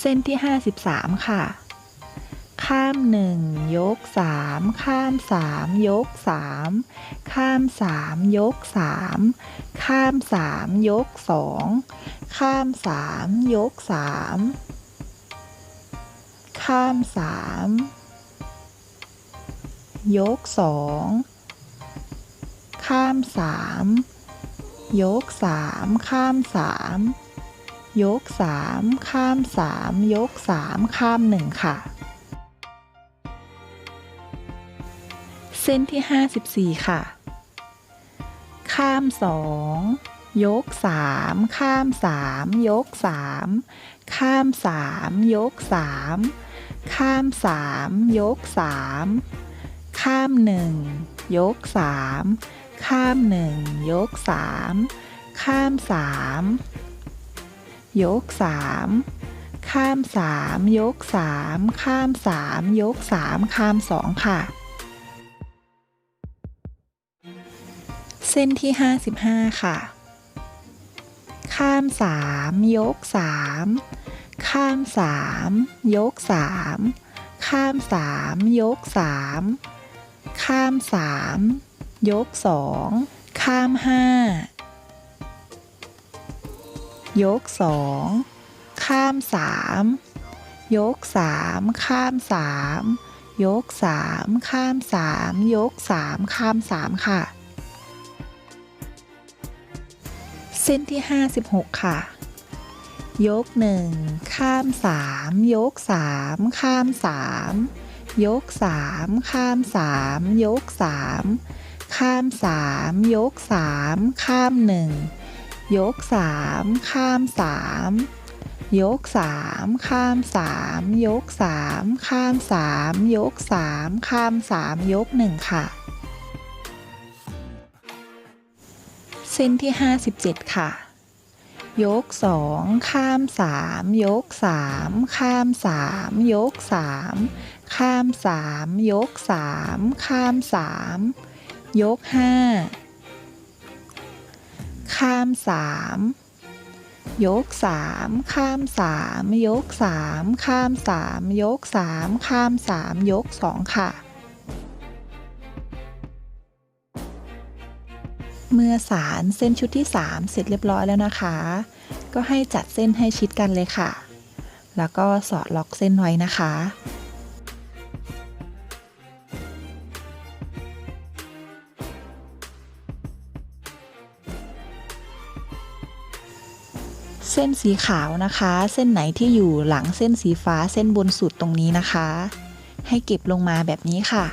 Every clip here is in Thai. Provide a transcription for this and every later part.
เส้นที่ 53 ค่ะ ข้าม 1 ยก 3 ข้าม 3 ยก 3 ข้าม 3 ยก 3 ข้าม 3 ยก 2 ข้าม 3 ยก 3 ข้าม 3 ยก 2 ข้าม 3 ยก 3 ข้าม 3 ยก 3 ข้าม 3 ยก 3 ข้าม 1 ค่ะ เส้นที่ 54 ค่ะ ข้าม 2 ยก 3 ข้าม 3 ยก 3 ข้าม 3 ยก 3 ข้าม 3 ยก 3 ข้าม 1 ยก 3 ข้าม 1 ยก 3 ข้าม 3 ยก 3 ข้าม 3 ยก 3 ข้าม 3 ยก 3 ข้าม 2 ค่ะ เส้นที่ 55 ค่ะ ข้าม 3 ยก 3 ข้าม 3 ยก 3 ข้าม 3 ยก 3 ข้าม 3 ยก 2 ข้าม 5 ยก2ข้าม3ยก3ข้าม3ยก3ข้าม3ยก3ข้าม3ค่ะ เส้นที่ 56 ค่ะ ยก1ข้าม3ยก3ข้าม3ยก3ข้าม3ยก3ข้าม3ยก3ข้าม1 ยก 3 ข้าม 3 ยก 3 ข้าม 3 ยก 3 ข้าม 3 ยก 3 ข้าม 3 ยก 1 ค่ะ เส้นที่ 57 ค่ะยก 2 ข้าม 3 ยก 3 ข้าม 3 ยก 3 ข้าม 3 ยก 3 ข้าม 3 ยก 5 ข้าม3ยก3ข้าม3ยก3ข้าม3ยก3ข้าม3ยก2ค่ะ เมื่อสารเส้นชุดที่ 3 เสร็จเรียบร้อยแล้วนะคะ ก็ให้จัดเส้นให้ชิดกันเลยค่ะ แล้วก็สอดล็อกเส้นไว้นะคะ ส้นสีขาวนะคะ เส้นไหนที่อยู่หลังเส้นสีฟ้าเส้นบนสุดตรงนี้นะคะ ให้เก็บลงมาแบบนี้ค่ะ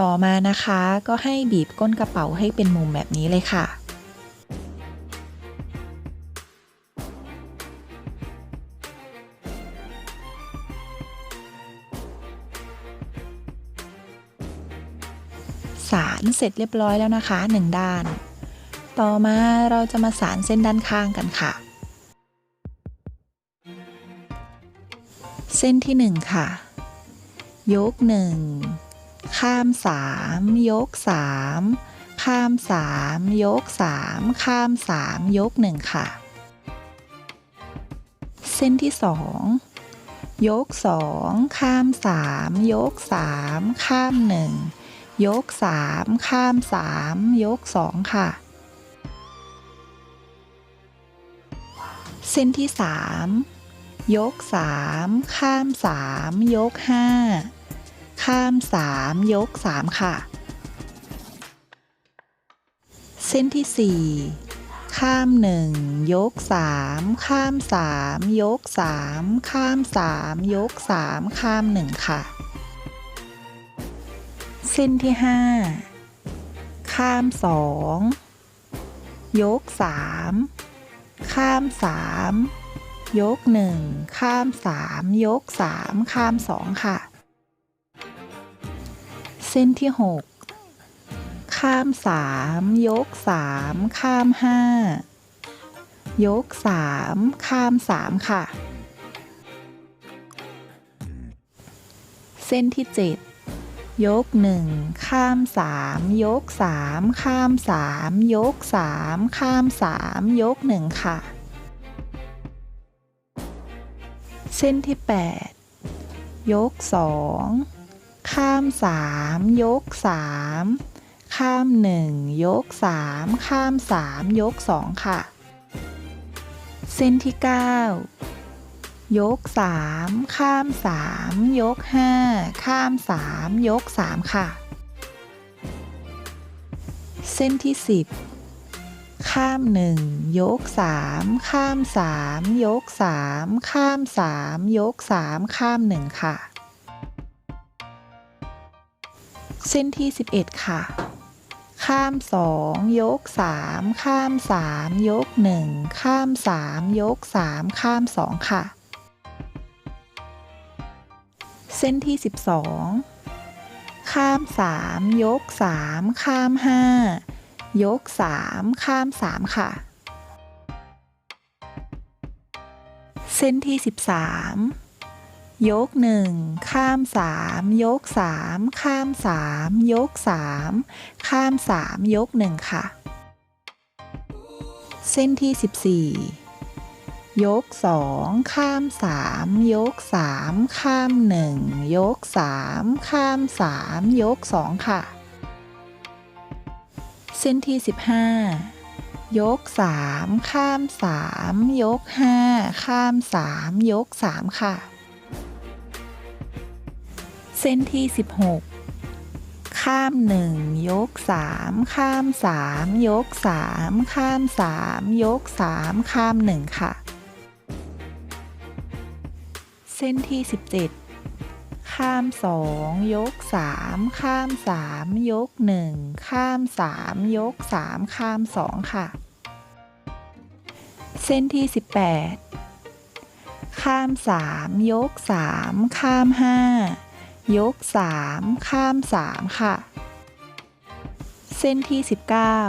ต่อมานะคะก็ให้บีบก้นกระเป๋าให้เป็นมุมแบบนี้เลยค่ะ เสร็จเรียบร้อยแล้วนะคะหนึ่งด้าน ต่อมาเราจะมาสารเส้นด้านข้างกันค่ะ เส้นที่หนึ่งค่ะ ยกหนึ่งข้ามสามยกสามข้ามสามยกสามข้ามสามยกหนึ่งค่ะ เส้นที่สองยกสองข้ามสามยกสามข้ามหนึ่ง ยกสามข้ามสามยกสองค่ะ เส้นที่สามยกสามข้ามสามยกห้าข้ามสามยกสามค่ะ เส้นที่สี่ข้ามหนึ่งยกสามข้ามสามยกสามข้ามสามยกสามข้ามหนึ่งค่ะ เส้นที่ห้าข้ามสองยกสามข้ามสามยกหนึ่งข้ามสามยกสามข้ามสองค่ะ เส้นที่หกข้ามสามยกสามข้ามห้ายกสามข้ามสามค่ะ เส้นที่เจ็ด ยกหนึ่งข้ามสามยกสามข้ามสามยกสามข้ามสามยกหนึ่งค่ะ เส้นที่แปดยกสองข้ามสามยกสามข้ามหนึ่งยกสามข้ามสามยกสองค่ะ เส้นที่เก้า ยกสามข้ามสามยกห้าข้ามสามยกสามค่ะ เส้นที่สิบข้ามหนึ่งยกสามข้ามสามยกสามข้ามสามยกสามข้ามหนึ่งค่ะ เส้นที่สิบเอ็ดค่ะข้ามสองยกสามข้ามสามยกหนึ่งข้ามสามยกสามข้ามสองค่ะ เส้นที่สิบสองข้ามสามยกสามข้ามห้ายกสามข้ามสามค่ะ เส้นที่สิบสามยกหนึ่งข้ามสามยกสามข้ามสามยกสามข้ามสามยกหนึ่งค่ะ เส้นที่สิบสี่ ยกสองข้ามสามยกสามข้ามหนึ่งยกสามข้ามสามยกสองค่ะ เส้นที่สิบห้ายกสามข้ามสามยกห้าข้ามสามยกสามค่ะ เส้นที่สิบหกข้ามหนึ่งยกสามข้ามสามยกสามข้ามสามยกสามข้ามหนึ่งค่ะ ส้นที่สิบเจ็ดข้ามสองยกสามข้ามสามยกหนึ่งข้ามสามยกสามข้ามสองค่ะ เส้นที่สิบแปดข้ามสามยกสามข้ามห้ายกสามข้ามสามค่ะ เส้นที่สิบเก้า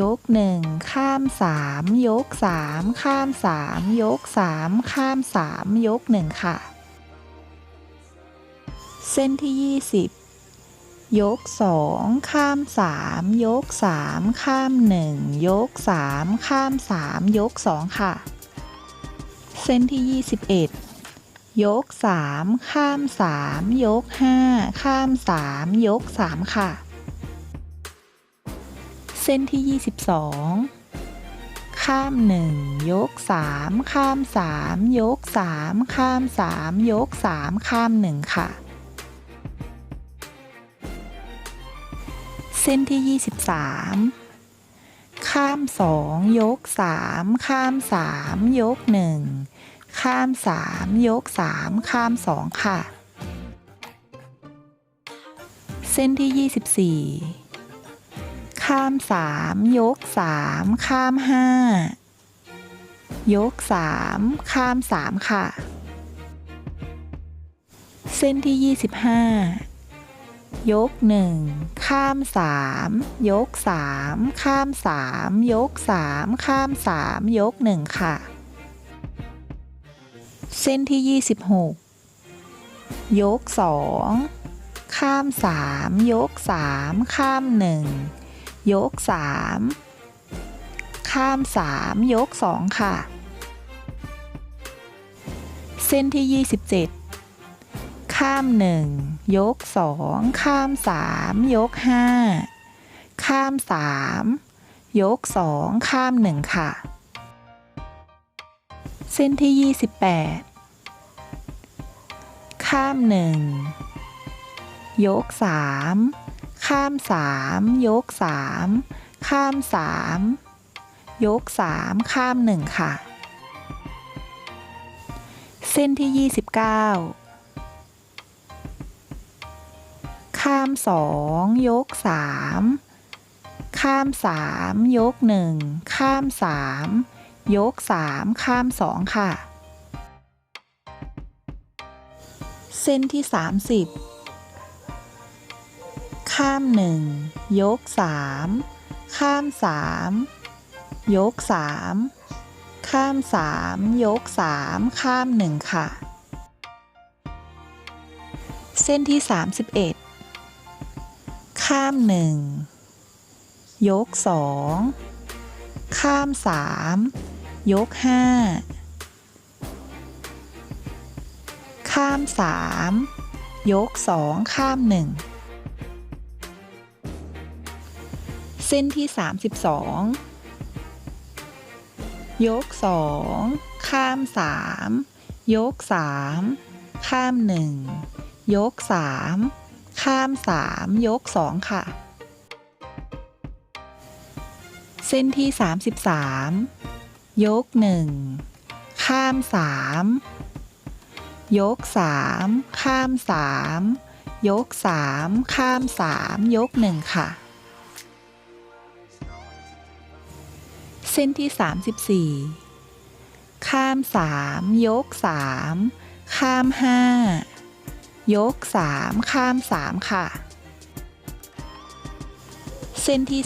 ยกหนึ่งข้ามสามยกสามข้ามสามยกสามข้ามสามยกหนึ่งค่ะ เส้นที่ยี่สิบยกสองข้ามสามยกสามข้ามหนึ่งยกสามข้ามสามยกสองค่ะ เส้นที่ยี่สิบเอ็ดยกสามข้ามสามยกห้าข้ามสามยกสามค่ะ ส้นที่ยี่สิบสองข้ามหนึ่งยกสามข้ามสามยกสามข้ามสามยกสามข้ามหนึ่งค่ะ เส้นที่ยี่สิบสามข้ามสองยกสามข้ามสามยกหนึ่งข้ามสามยกสามข้ามสองค่ะ เส้นที่ยี่สิบสี่ ข้ามสามยกสามข้ามห้ายกสามข้ามสามค่ะ เส้นที่ยี่สิบห้ายกหนึ่งข้ามสามยกสามข้ามสามยกสามข้ามสามยกหนึ่งค่ะ เส้นที่ยี่สิบหกยกสองข้ามสามยกสามข้ามหนึ่ง ยกสามข้ามสามยกสองค่ะ เส้นที่ยี่สิบเจ็ดข้ามหนึ่งยกสองข้ามสามยกห้าข้ามสามยกสองข้ามหนึ่งค่ะ เส้นที่ 28 ข้ามหนึ่งยกสาม ข้ามสามยกสามข้ามสามยกสามข้ามหนึ่งค่ะ เส้นที่ 29 ข้ามสองยกสามข้ามสามยกหนึ่งข้ามสามยกสามข้ามสองค่ะ เส้นที่ 30 ข้ามหนึ่งยกสามข้ามสามยกสามข้ามสามยกสามข้ามหนึ่งค่ะ เส้นที่ 31 ข้ามหนึ่งยกสองข้ามสามยกห้าข้ามสามยกสองข้ามหนึ่ง เส้นที่ 32 ยกสองข้ามสามยกสามข้ามหนึ่งยกสามข้ามสามยกสองค่ะ เส้นที่ 33 ยกหนึ่งข้ามสามยกสามข้ามสามยกสามข้ามสามยกหนึ่งค่ะ ส้นที่ 34 ข้ามสามยกสามข้ามห้ายกสามข้ามสามค่ะ เส้นที่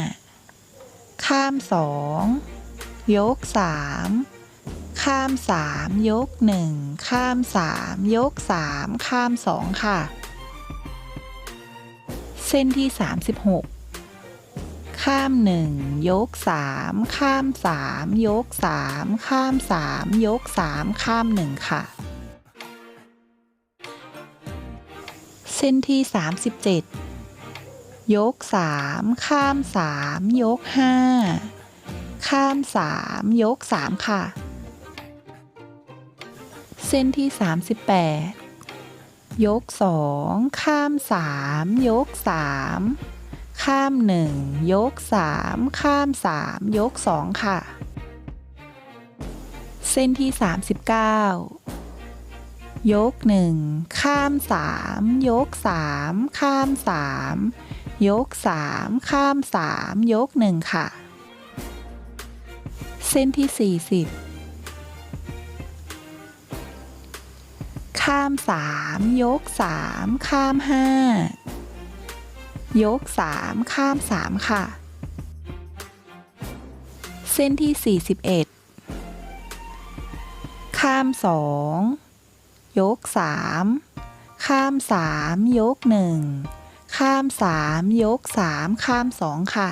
35 ข้ามสองยกสามข้ามสามยกหนึ่งข้ามสามยกสามข้ามสองค่ะ เส้นที่ 36 ข้ามหนึ่งยกสามข้ามสามยกสามข้ามสามยกสามข้ามหนึ่งค่ะ เส้นที่ 37 ยกสามข้ามสามยกห้าข้ามสามยกสามค่ะ เส้นที่ 38 ยกสองข้ามสามยกสาม ข้ามหนึ่งยกสามข้ามสามยกสองค่ะ เส้นที่ 39 ยกหนึ่งข้ามสามยกสามข้ามสามยกสามข้ามสามยกหนึ่งค่ะ เส้นที่ 40 ข้ามสามยกสามข้ามห้า ยกสามข้ามสามค่ะ เส้นที่ 41 ข้ามสองยกสามข้ามสามยกหนึ่งข้ามสามยกสามข้ามสองค่ะ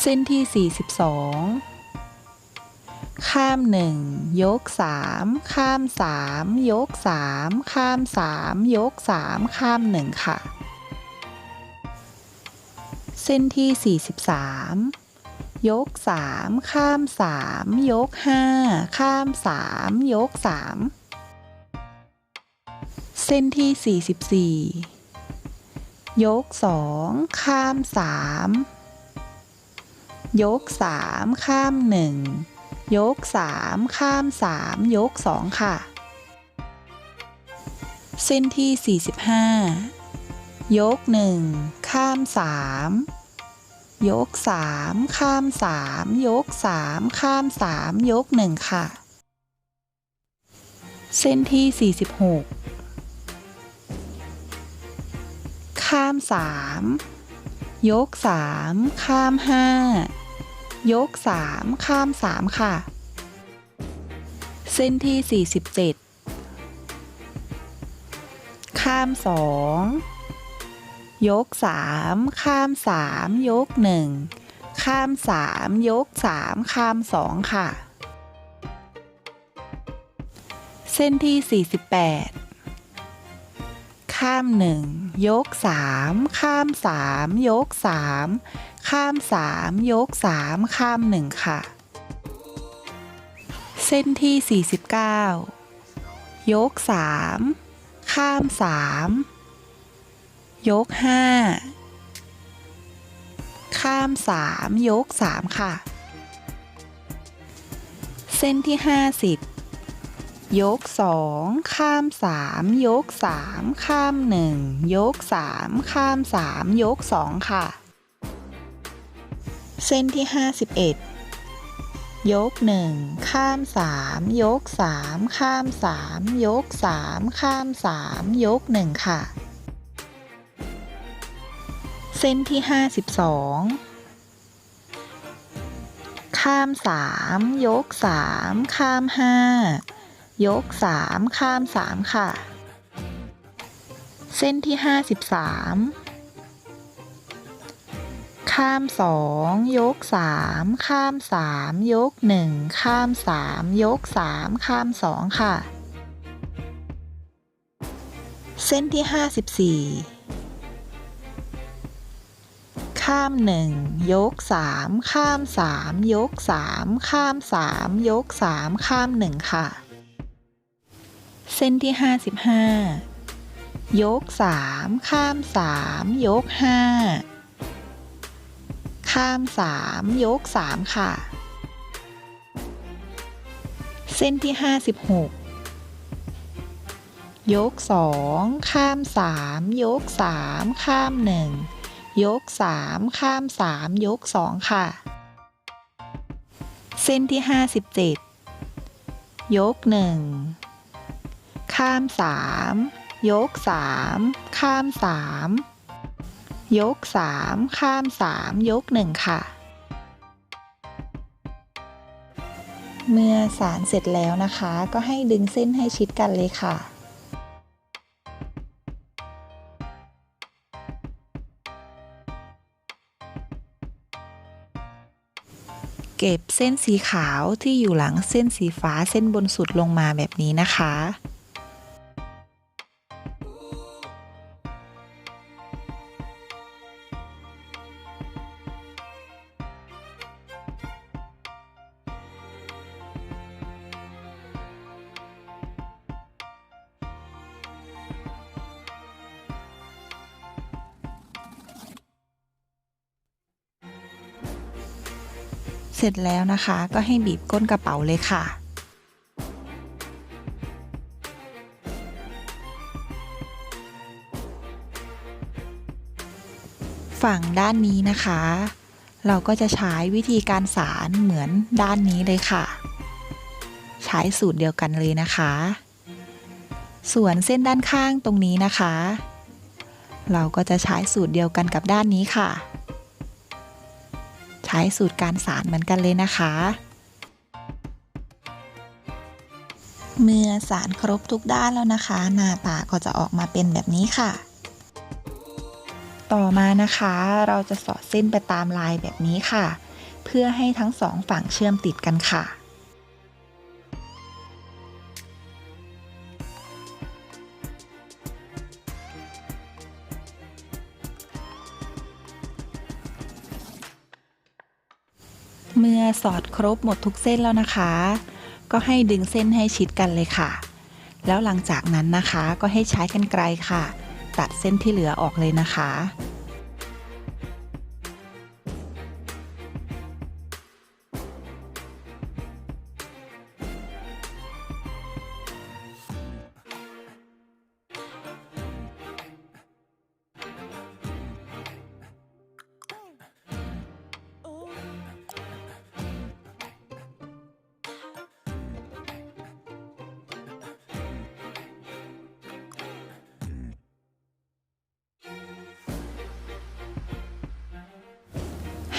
เส้นที่ 42ข้ามหนึ่งยกสามข้ามสามยกสามข้ามสามยกสามข้ามหนึ่งค่ะ เส้นที่ 43 ยกสามข้ามสามยกห้าข้ามสามยกสามเส้นที่ 44 ยกสองข้ามสามยกสามข้ามหนึ่งยกสามข้ามสามยกสองค่ะ เส้นที่ 45 ยกหนึ่ง ข้ามสามยกสามข้ามสามยกสามข้ามสามยกหนึ่งค่ะ เส้นที่ 46 ข้ามสามยกสามข้ามห้ายกสามข้ามสามค่ะ เส้นที่ 47 ข้ามสอง ยกสามข้ามสามยกหนึ่งข้ามสามยกสามข้ามสองค่ะ เส้นที่ 48 ข้ามหนึ่งยกสามข้ามสามยกสามข้ามสามยกสามข้ามหนึ่งค่ะ เส้นที่ 49 ยก 3 ข้าม 3 ยก 5 ข้าม 3 ยก 3 ค่ะ เส้นที่ 50 ยก 2 ข้าม 3 ยก 3 ข้าม 1 ยก 3 ข้าม 3 ยก 2 ค่ะ เส้นที่ 51ยก 1 ข้าม 3 ยก 3 ข้าม 3 ยก 3 ข้าม 3 ยก 1 ค่ะ เส้นที่ 52 ข้าม 3 ยก 3 ข้าม 5 ยก 3 ข้าม 3 ค่ะ เส้นที่ 53 ข้าม 2 ยก 3 ข้าม 3 ยก 1 ข้าม 3 ยก 3 ข้าม 2 ค่ะ เส้นที่ 54 ข้าม 1 ยก 3 ข้าม 3 ยก 3 ข้าม 3 ยก 3 ข้าม 1 ค่ะ เส้นที่ 55 ยก 3 ข้าม 3 ยก 5 ข้าม 3 ยก 3 ค่ะ เส้นที่ 56ยก 2 ข้าม 3 ยก 3 ข้าม 1 ยก 3 ข้าม 3 ยก 2 ค่ะ เส้นที่ 57 ยก 1 ข้าม 3 ยก 3 ข้าม 3 ยก 3 ข้าม 3 ยก 1 ค่ะ เมื่อสารเสร็จแล้วนะคะ ก็ให้ดึงเส้นให้ชิดกันเลยค่ะ เก็บเส้นสีขาวที่อยู่หลังเส้นสีฟ้าเส้นบนสุดลงมาแบบนี้นะคะ สร็จแล้วนะคะ ก็ให้บีบก้นกระเป๋าเลยค่ะฝั่งด้านนี้นะคะ เราก็จะใช้วิธีการสารเหมือนด้านนี้เลยค่ะ ใช้สูตรเดียวกันเลยนะคะ ส่วนเส้นด้านข้างตรงนี้นะคะ เราก็จะใช้สูตรเดียวกันกับด้านนี้ค่ะ ช้สูตรการสารเหมือนกันเลยนะคะ เมื่อสารครบทุกด้านแล้วนะคะ หน้าตาก็จะออกมาเป็นแบบนี้ค่ะ ต่อมานะคะเราจะสอดเส้นไปตามลายแบบนี้ค่ะ เพื่อให้ทั้งสองฝั่งเชื่อมติดกันค่ะ เมื่อสอดครบหมดทุกเส้นแล้วนะคะ ก็ให้ดึงเส้นให้ชิดกันเลยค่ะ แล้วหลังจากนั้นนะคะก็ให้ใช้กันไกลค่ะ ตัดเส้นที่เหลือออกเลยนะคะ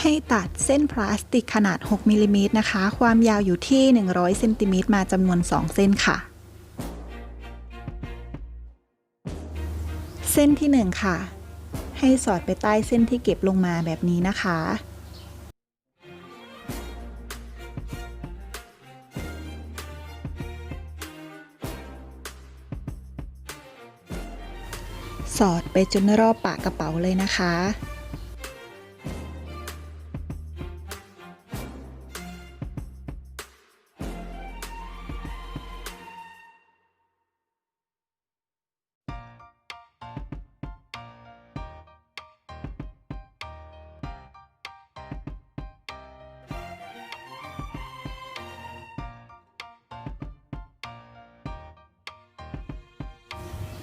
ให้ตัดเส้นพลาสติกขนาด 6มิลลิเมตรนะคะ ความยาวอยู่ที่ 100เซนติเมตรมาจำนวน 2 เส้นค่ะ เส้นที่ 1 ค่ะ ให้สอดไปใต้เส้นที่เก็บลงมาแบบนี้นะคะ สอดไปจนรอบปากกระเป๋าเลยนะคะ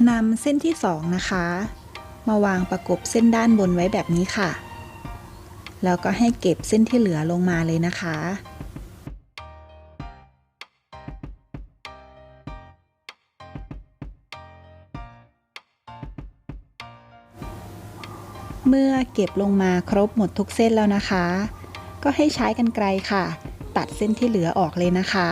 นำเส้นที่ 2 นะคะ มาวางประกบเส้นด้านบนไว้แบบนี้ค่ะ แล้วก็ให้เก็บเส้นที่เหลือลงมาเลยนะคะ เมื่อเก็บลงมาครบหมดทุกเส้นแล้วนะคะ ก็ให้ใช้กันไกลค่ะ ตัดเส้นที่เหลือออกเลยนะคะ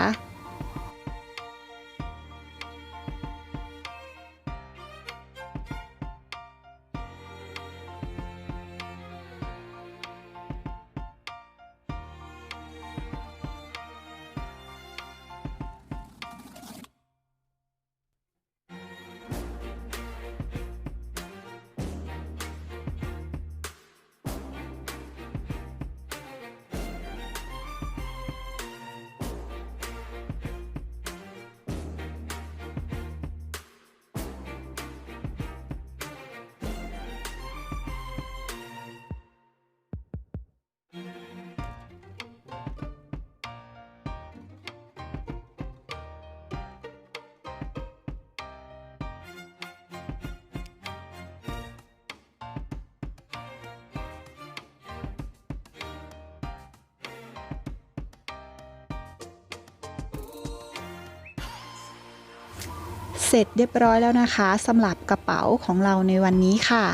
เสร็จเรียบร้อยแล้วนะคะสำหรับกระเป๋าของเราในวันนี้ค่ะ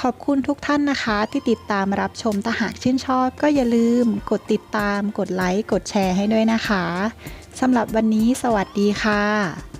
ขอบคุณทุกท่านนะคะ ที่ติดตามรับชมถ้าหากชื่นชอบ ก็อย่าลืมกดติดตาม กดไลค์ กดแชร์ให้ด้วยนะคะสำหรับวันนี้สวัสดีค่ะ